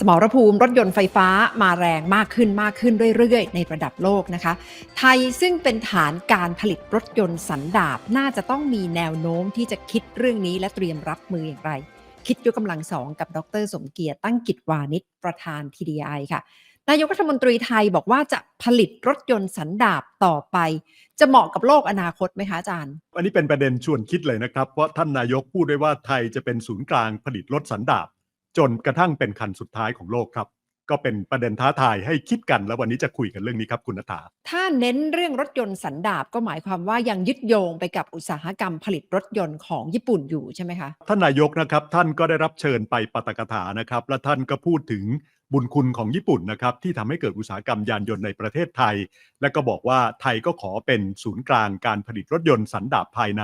สมรภูมิรถยนต์ไฟฟ้ามาแรงมากขึ้นมากขึ้นเรื่อยๆ ในระดับโลกนะคะ ไทยซึ่งเป็นฐานการผลิตรถยนต์สันดาปน่าจะต้องมีแนวโน้มที่จะคิดเรื่องนี้และเตรียมรับมืออย่างไร คิดยกกำลังสองกับดร สมเกียรติตั้งกิจวานิชประธาน TDI ค่ะนายกรัฐมนตรีไทยบอกว่าจะผลิตรถยนต์สันดาปต่อไป จะเหมาะกับโลกอนาคตไหมคะอาจารย์ อันนี้เป็นประเด็นชวนคิดเลยนะครับ เพราะท่านนายกพูดด้วยว่าไทยจะเป็นศูนย์กลางผลิตรถสันดาป จนกระทั่งเป็นคันสุดท้ายของโลกครับ ก็เป็นประเด็นท้าทายให้คิดกันแล้ววันนี้จะคุยกันเรื่องนี้ครับคุณนัฐาถ้าเน้นเรื่องรถยนต์สันดาปก็หมายความว่ายังยึดโยงไปกับอุตสาหกรรมผลิตรถยนต์ของญี่ปุ่นอยู่ใช่ไหมคะท่านนายกนะครับท่านก็ได้รับเชิญไปปาตกถานะครับ และท่านก็พูดถึงบุญคุณของญี่ปุ่นนะครับที่ทำให้เกิดอุตสาหกรรมยานยนต์ในประเทศไทย และก็บอกว่าไทยก็ขอเป็นศูนย์กลางการผลิตรถยนต์สันดาปภายใน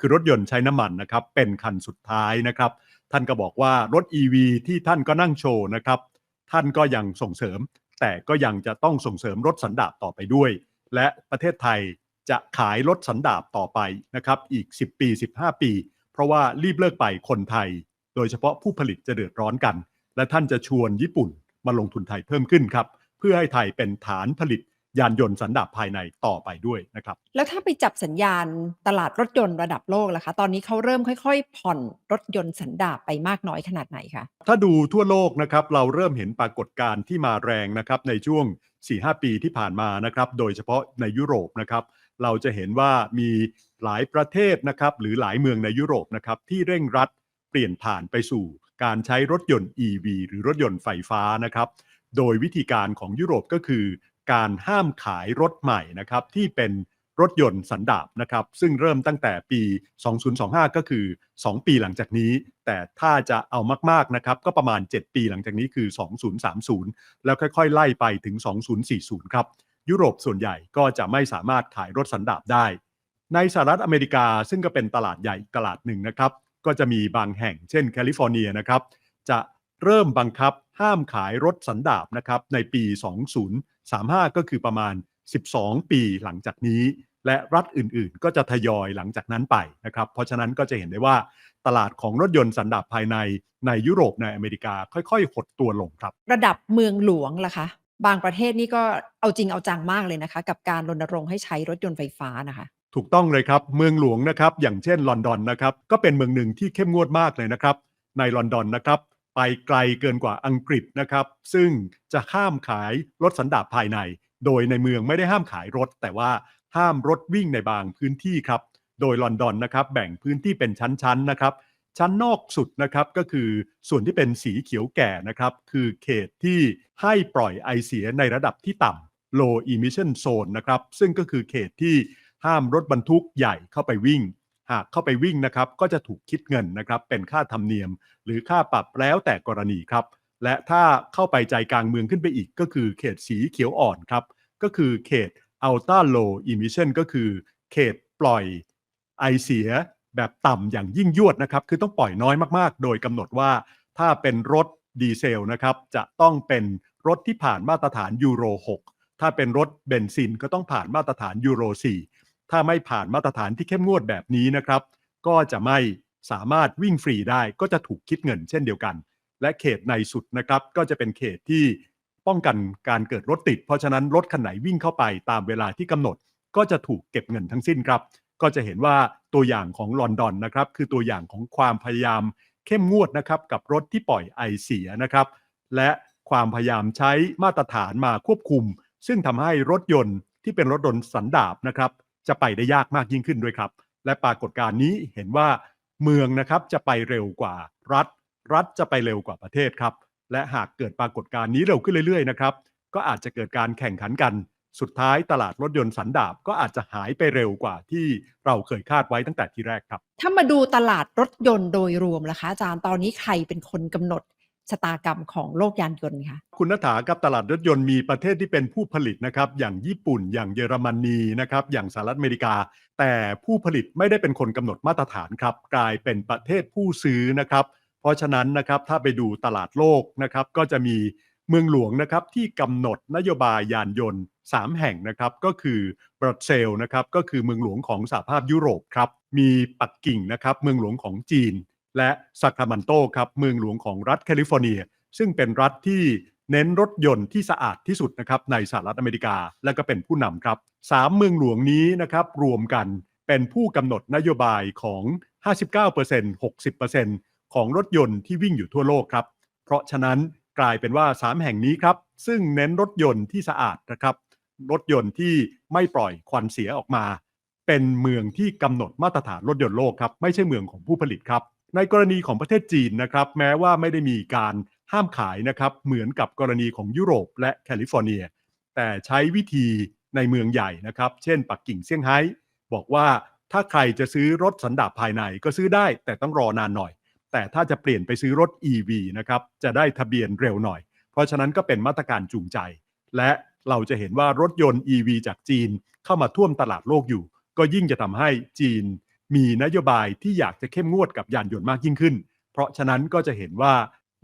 คือรถยนต์ใช้น้ำมันนะครับเป็นคันสุดท้ายนะครับ ท่านก็บอกว่ารถ EV ที่ท่านก็นั่งโชว์นะครับ ท่านก็ยังส่งเสริม แต่ก็ยังจะต้องส่งเสริมรถสันดาปต่อไปด้วย และประเทศไทยจะขายรถสันดาปต่อไปนะครับอีก 10 ปี 15 ปี เพราะว่ารีบเลิกไปคนไทย โดยเฉพาะผู้ผลิตจะเดือดร้อนกัน และท่านจะชวนญี่ปุ่นมาลงทุนไทยเพิ่มขึ้นครับ เพื่อให้ไทยเป็นฐานผลิต ยานยนต์สันดาปภายในต่อไปด้วยนะครับ แล้วถ้าไปจับสัญญาณตลาดรถยนต์ระดับโลกล่ะคะ ตอนนี้เขาเริ่มค่อย ๆ ผ่อนรถยนต์สันดาปไปมากน้อยขนาดไหนคะ ถ้าดูทั่วโลกนะครับเราเริ่มเห็นปรากฏการณ์ที่มาแรงนะครับในช่วง 4-5 ปีที่ผ่านมานะครับโดยเฉพาะในยุโรปนะครับเราจะเห็นว่ามีหลายประเทศนะครับหรือหลายเมืองในยุโรปนะครับที่เร่งรัดเปลี่ยนผ่านไปสู่การใช้รถยนต์ EV หรือรถยนต์ไฟฟ้านะครับ โดยวิธีการของยุโรปก็คือ การห้ามขายรถใหม่นะครับที่เป็นรถยนต์สันดาปนะครับซึ่งเริ่มตั้งแต่ปี 2025 ก็คือ 2 ปีหลังจากนี้ แต่ถ้าจะเอามากๆนะครับก็ประมาณ 7 ปีหลังจากนี้คือ 2030 แล้วค่อยๆ ไล่ไปถึง 2040 ครับ ยุโรปส่วนใหญ่ก็จะไม่สามารถขายรถสันดาปได้ ในสหรัฐอเมริกาซึ่งก็เป็นตลาดใหญ่ตลาดหนึ่งนะครับ ก็จะมีบางแห่งเช่นแคลิฟอร์เนียนะครับจะเริ่มบังคับ ห้ามขายรถสันดาปนะครับในปี 2035 ก็คือประมาณ 12 ปีหลังจากนี้ และรัฐอื่นๆ ก็จะทยอยหลังจากนั้นไปนะครับ เพราะฉะนั้นก็จะเห็นได้ว่าตลาดของรถยนต์สันดาปภายในในยุโรปในอเมริกาค่อยๆหดตัวลงครับ ระดับเมืองหลวงล่ะคะ บางประเทศนี่ก็เอาจริงเอาจังมากเลยนะคะ กับการรณรงค์ให้ใช้รถยนต์ไฟฟ้านะคะถูกต้องเลยครับ เมืองหลวงนะครับ อย่างเช่นลอนดอนนะครับ ก็เป็นเมืองหนึ่งที่เข้มงวดมากเลยนะครับ ในลอนดอนนะครับ ไปไกลเกินกว่าอังกฤษนะครับ ซึ่งจะห้ามขายรถสันดาปภายใน โดยในเมืองไม่ได้ห้ามขายรถ แต่ว่าห้ามรถวิ่งในบางพื้นที่ครับ โดยลอนดอนนะครับแบ่งพื้นที่เป็นชั้นๆนะครับ ชั้นนอกสุดนะครับก็คือส่วนที่เป็นสีเขียวแก่นะครับคือเขตที่ให้ปล่อยไอเสียในระดับที่ต่ำ low emission zone นะครับซึ่งก็คือเขตที่ห้ามรถบรรทุกใหญ่เข้าไปวิ่ง หากเข้าไปวิ่งนะครับก็จะถูกคิดเงินนะครับเป็นค่าธรรมเนียม หรือค่าปรับแล้วแต่กรณีครับ และถ้าเข้าไปใจกลางเมืองขึ้นไปอีก ก็คือเขตสีเขียวอ่อนครับ ก็คือเขต ultra low emission ก็คือเขตปล่อยไอเสียแบบต่ำอย่างยิ่งยวดนะครับ คือต้องปล่อยน้อยมากๆ โดยกำหนดว่าถ้าเป็นรถดีเซลนะครับ จะต้องเป็นรถที่ผ่านมาตรฐานยูโร 6 ถ้าเป็นรถเบนซินก็ต้องผ่านมาตรฐานยูโร 4 ถ้าไม่ผ่านมาตรฐานที่เข้มงวดแบบนี้นะครับ ก็จะไม่สามารถวิ่งฟรีได้ก็จะถูกคิดเงินเช่นเดียวกัน และเขตในสุดนะครับก็จะเป็นเขตที่ป้องกันการเกิดรถติด เพราะฉะนั้นรถคันไหนวิ่งเข้าไปตามเวลาที่กำหนด ก็จะถูกเก็บเงินทั้งสิ้นครับ ก็จะเห็นว่าตัวอย่างของลอนดอนนะครับคือตัวอย่างของความพยายามเข้มงวดนะครับกับรถที่ปล่อยไอเสียนะครับ และความพยายามใช้มาตรฐานมาควบคุม ซึ่งทำให้รถยนต์ที่เป็นรถยนต์สันดาปนะครับ จะไปได้ยากมากยิ่งขึ้นด้วยครับ และปรากฏการณ์นี้เห็นว่าเมืองนะครับจะไปเร็วกว่ารัฐ รัฐจะไปเร็วกว่าประเทศครับ และหากเกิดปรากฏการณ์นี้เร็วขึ้นเรื่อยๆนะครับก็อาจจะเกิดการแข่งขันกัน สุดท้ายตลาดรถยนต์สันดาปก็อาจจะหายไปเร็วกว่าที่เราเคยคาดไว้ตั้งแต่ที่แรกครับ ถ้ามาดูตลาดรถยนต์โดยรวมล่ะคะอาจารย์ตอนนี้ใครเป็นคนกำหนด ชะตากรรมของโลกยานยนต์ค่ะคุณนัฐาครับตลาดรถยนต์มีประเทศที่เป็นผู้ผลิตนะครับอย่างญี่ปุ่นอย่างเยอรมนีนะครับอย่างสหรัฐอเมริกา แต่ผู้ผลิตไม่ได้เป็นคนกำหนดมาตรฐานครับกลายเป็นประเทศผู้ซื้อนะครับ เพราะฉะนั้นนะครับถ้าไปดูตลาดโลกนะครับก็จะมีเมืองหลวงนะครับที่กำหนดนโยบายยานยนต์ 3 แห่งนะครับก็คือบรัสเซลนะครับก็คือเมืองหลวงของสหภาพยุโรปครับมีปักกิ่งนะครับเมืองหลวงของจีน และซัครามันโตครับเมืองหลวงของรัฐแคลิฟอร์เนีย ซึ่งเป็นรัฐที่เน้นรถยนต์ที่สะอาดที่สุดนะครับในสหรัฐอเมริกาและก็เป็นผู้นำครับสามเมืองหลวงนี้นะครับรวมกันเป็นผู้กำหนดนโยบายของ 59% 60%ของรถยนต์ที่วิ่งอยู่ทั่วโลกครับ เพราะฉะนั้นกลายเป็นว่า 3 แห่งนี้ครับ ซึ่งเน้นรถยนต์ที่สะอาดนะครับ รถยนต์ที่ไม่ปล่อยควันเสียออกมา เป็นเมืองที่กำหนดมาตรฐานรถยนต์โลกครับ ไม่ใช่เมืองของผู้ผลิตครับ ในกรณีของประเทศจีนนะครับ แม้ว่าไม่ได้มีการห้ามขายนะครับเหมือนกับกรณีของยุโรปและแคลิฟอร์เนีย แต่ใช้วิธีในเมืองใหญ่นะครับ เช่นปักกิ่งเซี่ยงไฮ้บอกว่าถ้าใครจะซื้อรถสันดาปภายในก็ซื้อได้ แต่ต้องรอนานหน่อย แต่ถ้าจะเปลี่ยนไปซื้อรถ EV นะครับจะได้ทะเบียนเร็วหน่อย เพราะฉะนั้นก็เป็นมาตรการจูงใจ และเราจะเห็นว่ารถยนต์ EV จากจีนเข้ามาท่วมตลาดโลกอยู่ ก็ยิ่งจะทำให้จีน มีนโยบายที่อยากจะเข้มงวดกับยานยนต์มากยิ่งขึ้น เพราะฉะนั้นก็จะเห็นว่า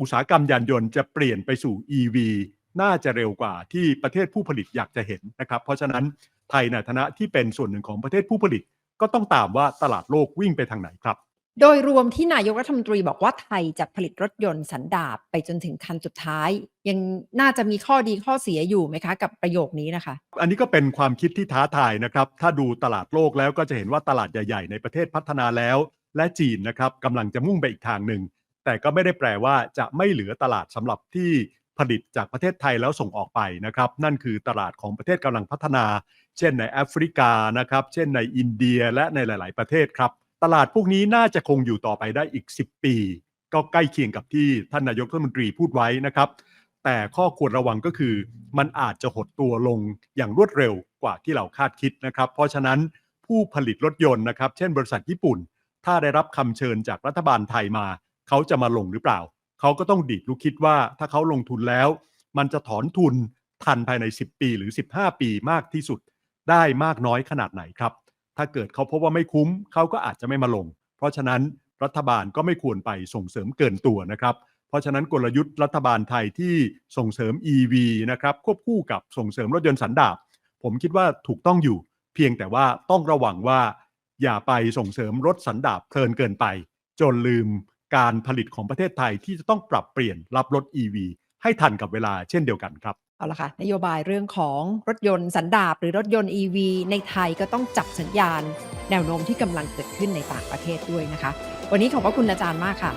อุตสาหกรรมยานยนต์จะเปลี่ยนไปสู่ EV น่าจะเร็วกว่าที่ประเทศผู้ผลิตอยากจะเห็นนะครับ เพราะฉะนั้นไทยในฐานะที่เป็นส่วนหนึ่งของประเทศผู้ผลิต ก็ต้องตามว่าตลาดโลกวิ่งไปทางไหนครับ โดยรวมที่นายกรัฐมนตรีบอกว่าไทยจะผลิตรถยนต์สันดาปไปจนถึงคันสุดท้าย ยังน่าจะมีข้อดีข้อเสียอยู่ไหมคะ กับประโยคนี้นะคะ อันนี้ก็เป็นความคิดที่ท้าทายนะครับ ถ้าดูตลาดโลกแล้วก็จะเห็นว่าตลาดใหญ่ๆ ในประเทศพัฒนาแล้ว และจีนนะครับกำลังจะมุ่งไปอีกทางหนึ่ง แต่ก็ไม่ได้แปลว่าจะไม่เหลือตลาดสำหรับที่ผลิตจากประเทศไทยแล้วส่งออกไปนะครับ นั่นคือตลาดของประเทศกำลังพัฒนา เช่นในแอฟริกานะครับเช่นในอินเดียและในหลาย ๆ ประเทศครับ ตลาดพวกนี้น่าจะคงอยู่ต่อไปได้อีก 10 ปี ก็ใกล้เคียงกับที่ท่านนายกรัฐมนตรีพูดไว้นะครับ แต่ข้อควรระวังก็คือ มันอาจจะหดตัวลงอย่างรวดเร็วกว่าที่เราคาดคิดนะครับ เพราะฉะนั้นผู้ผลิตรถยนต์นะครับ เช่นบริษัทญี่ปุ่น ถ้าได้รับคำเชิญจากรัฐบาลไทยมา เขาจะมาลงหรือเปล่า เขาก็ต้องดีดลูกคิดว่าถ้าเขาลงทุนแล้ว มันจะถอนทุนทันภายใน 10 ปีหรือ 15 ปีมากที่สุด ได้มากน้อยขนาดไหนครับ ถ้าเกิดเขาพบว่าไม่คุ้มเขาก็อาจจะไม่มาลง เพราะฉะนั้นรัฐบาลก็ไม่ควรไปส่งเสริมเกินตัวนะครับ เพราะฉะนั้นกลยุทธ์รัฐบาลไทยที่ส่งเสริม EV นะครับควบคู่กับส่งเสริมรถยนต์สันดาปผมคิดว่าถูกต้องอยู่ เพียงแต่ว่าต้องระวังว่า อย่าไปส่งเสริมรถสันดาปเพลินเกินไป จนลืมการผลิตของประเทศไทยที่จะต้องปรับเปลี่ยนรับรถ EV ให้ทันกับเวลาเช่นเดียวกันครับ เอาละค่ะนโยบายเรื่องของรถยนต์สันดาปหรือรถยนต์ EV ในไทยก็ต้องจับสัญญาณ แนวโน้มที่กำลังเกิดขึ้นในต่างประเทศด้วยนะคะ วันนี้ขอบพระคุณอาจารย์มากค่ะ